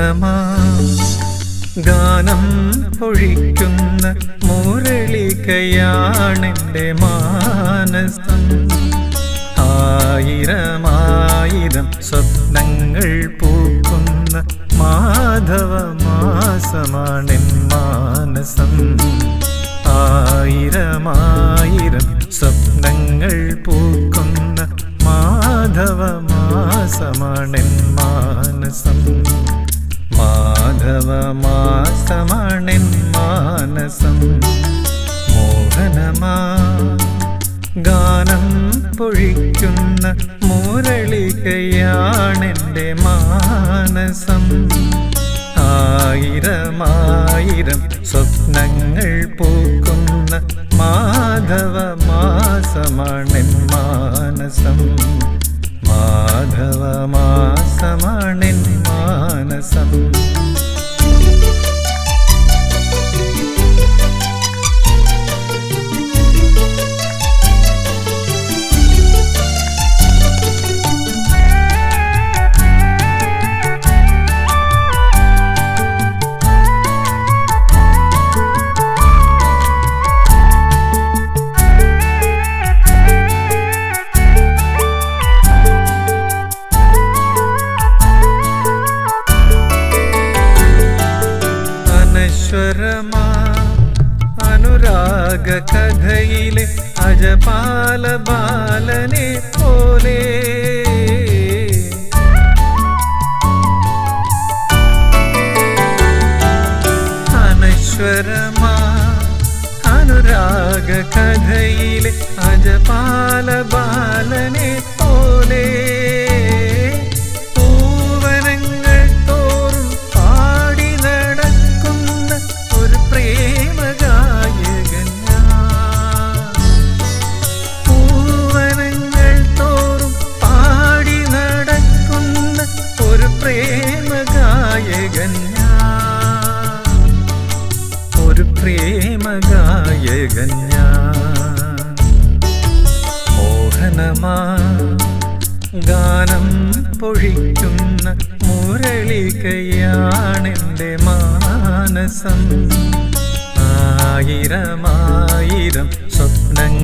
മോഹനമാ ഗാനം പൊഴിക്കുന്ന മുരളികയാണെന്റെ മാനസം. ആയിരമായിരം സ്വപ്നങ്ങൾ പൂക്കുന്ന മാധവ മാസമാണെൻ മാനസം. ആയിരമായിരം സ്വപ്നങ്ങൾ പൂക്കുന്ന മാധവ മാസമാണെൻ മാനസം. മാധവ മാസമാണെൻ മാനസം മോഹനമാ. ഗാനം പൊഴിക്കുന്ന മുരളികയാണെന്റെ മാനസം. ആയിരമായിരം സ്വപ്നങ്ങൾ പൂക്കുന്ന മാധവ മാധവ മാസമാണെൻ മാനസം. അനശ്വരമാ അനുരാഗ കഥയിലെ അജപാല ബാലനെ പോലെ. അനശ്വരമാ. അനുരാഗ കഥയിലെ അജപാല ബാലനെ പ്രേമഗായകൻ. ഒരു പ്രേമഗായകൻ മോഹനമാ ഗാനം പൊഴിക്കുന്ന മുരളികയാണെന്റെ മാനസം ആയിരമാ